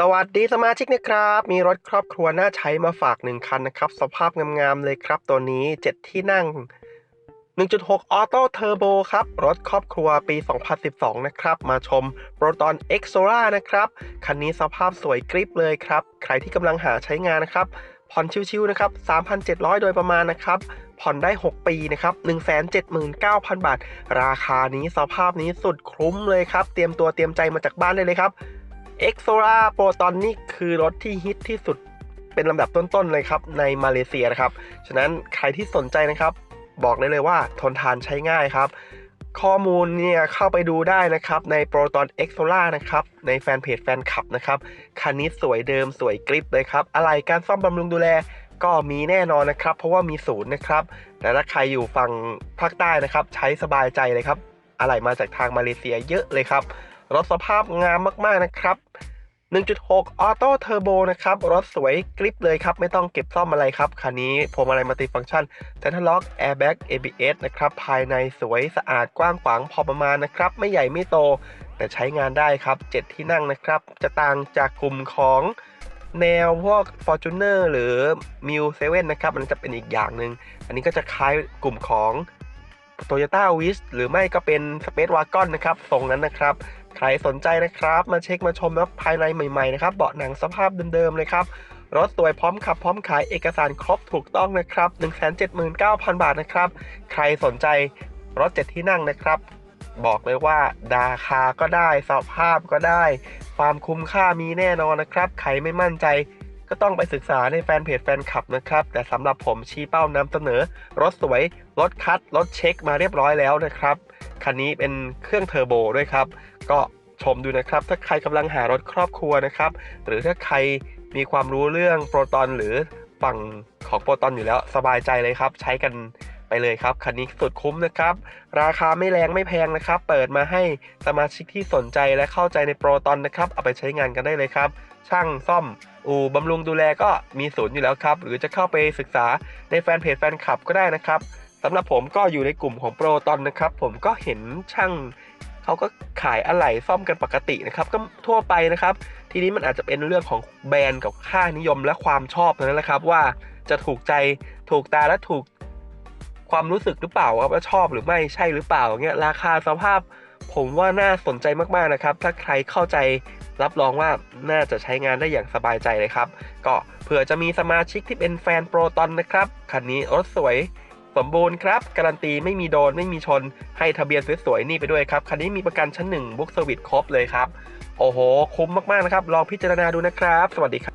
สวัสดีสมาชิกนะครับ มีรถครอบครัวน่าใช้มาฝากหนึ่งคันนะครับ สภาพงามๆเลยครับ ตัวนี้ 7 ที่นั่ง 1.6 ออโต้เทอร์โบครับ รถครอบครัวปี 2012 นะครับ มาชม Proton X Solar นะครับ คันนี้สภาพสวยกริบเลยครับ ใครที่กำลังหาใช้งานนะครับ ผ่อนชิวๆนะครับ 3,700 โดยประมาณนะครับผ่อนได้ 6 ปีนะครับ179,000 บาท ราคานี้สภาพนี้สุดคุ้มเลยครับ เตรียมตัวเตรียมใจมาจากบ้านได้เลยครับ x o r a Proton นี่คือรถที่ฮิตที่สุดเป็นลำดับต้นๆเลยครับในมาเลเซียนะครับ ฉะนั้นใครที่สนใจนะครับ บอกได้เลยว่าทนทานใช้ง่ายครับ ข้อมูลเนี่ยเข้าไปดูได้นะครับใน Proton X Solar นะครับในแฟนเพจแฟนคลับนะครับคันนี้สวยเดิมสวยกริปเลยครับ อะไรการซ่อมบำรุงดูแลก็มีแน่นอนนะครับ เพราะว่ามีศูนย์นะครับ แต่ถ้าใครอยู่ฝั่งภาคใต้นะครับ ใช้สบายใจเลยครับ อะไรมาจากทางมาเลเซียเยอะเลยครับ รถสภาพงามมากๆนะครับ 1.6 ออโต้เทอร์โบนะครับ รถสวยกริปเลยครับ ไม่ต้องเก็บซ่อมอะไรครับ คันนี้พวงมาลัยมัลติฟังก์ชันเซนทรัลล็อกแอร์แบ็ก ABS นะครับ ภายในสวยสะอาดกว้างขวางพอประมาณนะครับ ไม่ใหญ่ไม่โต แต่ใช้งานได้ครับ 7 ที่นั่งนะครับ จะต่างจากกลุ่มของแนวพวก Fortuner หรือ m i l 7นะครับ มันจะเป็นอีกอย่างหนึ่ง อันนี้ก็จะคล้ายกลุ่มของ Toyota Wish หรือไม่ก็เป็น Space Wagon นะครับทรงนั้นนะครับ ใครสนใจนะครับ มาเช็คมาชมนะภายในใหม่ๆนะครับ เบาะหนังสภาพเดิมๆเลยครับรถสวยพร้อมขับพร้อมขายเอกสารครบถูกต้องนะครับ 179,000 บาทนะครับ ใครสนใจรถ7ที่นั่งนะครับ บอกเลยว่าราคาก็ได้สภาพก็ได้ ความคุ้มค่ามีแน่นอนนะครับ ใครไม่มั่นใจ ก็ต้องไปศึกษาในแฟนเพจแฟนคลับนะครับ แต่สำหรับผมชี้เป้านำเสนอ รถสวย รถคัด รถเช็คมาเรียบร้อยแล้วนะครับ คันนี้เป็นเครื่องเทอร์โบด้วยครับ ก็ชมดูนะครับ ถ้าใครกำลังหารถครอบครัวนะครับ หรือถ้าใครมีความรู้เรื่องโปรตอนหรือฝั่งของโปรตอนอยู่แล้วสบายใจเลยครับ ใช้กันไปเลยครับ คันนี้สุดคุ้มนะครับ ราคาไม่แรงไม่แพงนะครับ เปิดมาให้สมาชิกที่สนใจและเข้าใจในโปรตอนนะครับ เอาไปใช้งานกันได้เลยครับ ช่างซ่อม อู่บำรุงดูแลก็มีศูนย์อยู่แล้วครับหรือจะเข้าไปศึกษาในแฟนเพจแฟนคลับก็ได้นะครับสำหรับผมก็อยู่ในกลุ่มของโปรตอนนะครับ ผมก็เห็นช่างเขาก็ขายอะไหล่ซ่อมกันปกตินะครับ ก็ทั่วไปนะครับ ทีนี้มันอาจจะเป็นเรื่องของแบรนด์กับค่านิยมและความชอบเท่านั้นแหละครับ ว่าจะถูกใจถูกตาและถูกความรู้สึกหรือเปล่าครับว่าชอบหรือไม่ใช่หรือเปล่าเงี้ยราคาสภาพ ผมว่าน่าสนใจมากๆนะครับ ถ้าใครเข้าใจรับรองว่าน่าจะใช้งานได้อย่างสบายใจเลยครับ ก็เผื่อจะมีสมาชิกที่เป็นแฟนโปรตอนนะครับคันนี้รถสวยสมบูรณ์ครับ การันตีไม่มีโดนไม่มีชนให้ทะเบียนสวยๆนี่ไปด้วยครับ คันนี้มีประกันชั้นหนึ่งบุ๊กเซอร์วิสครบเลยครับ โอ้โห คุ้มมากๆนะครับ ลองพิจารณาดูนะครับ สวัสดีครับ